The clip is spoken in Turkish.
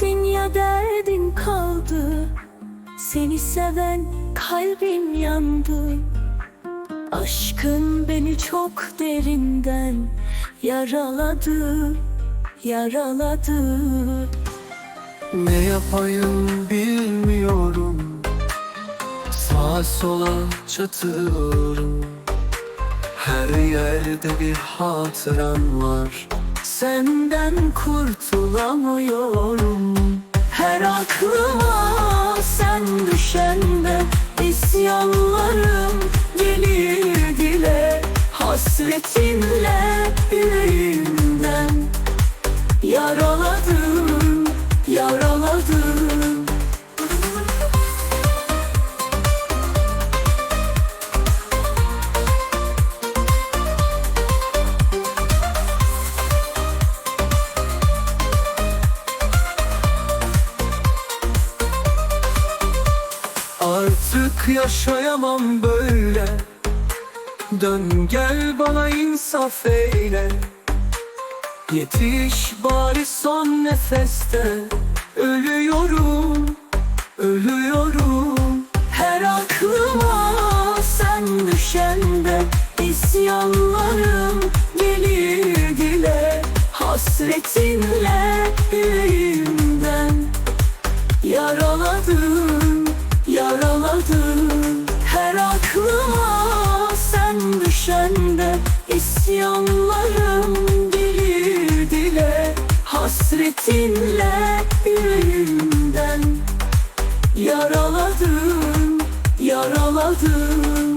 Dünya derdin kaldı. Seni seven kalbim yandı. Aşkın beni çok derinden yaraladı, yaraladı. Ne yapayım bilmiyorum. Sağa sola çatıyorum Her yerde bir hatıran var Senden kurtulamıyorum. Her aklıma sen düşende isyanlarım gelir dile Hasretinle Artık yaşayamam böyle. Dön gel bana insaf eyle. Yetiş bari son nefeste. Ölüyorum, ölüyorum. Her aklıma sen düşende isyanlarım gelir dile. Hasretinle düşende isyanlarım gelir dile Hasretinle yüreğimden. Yaraladım, yaraladım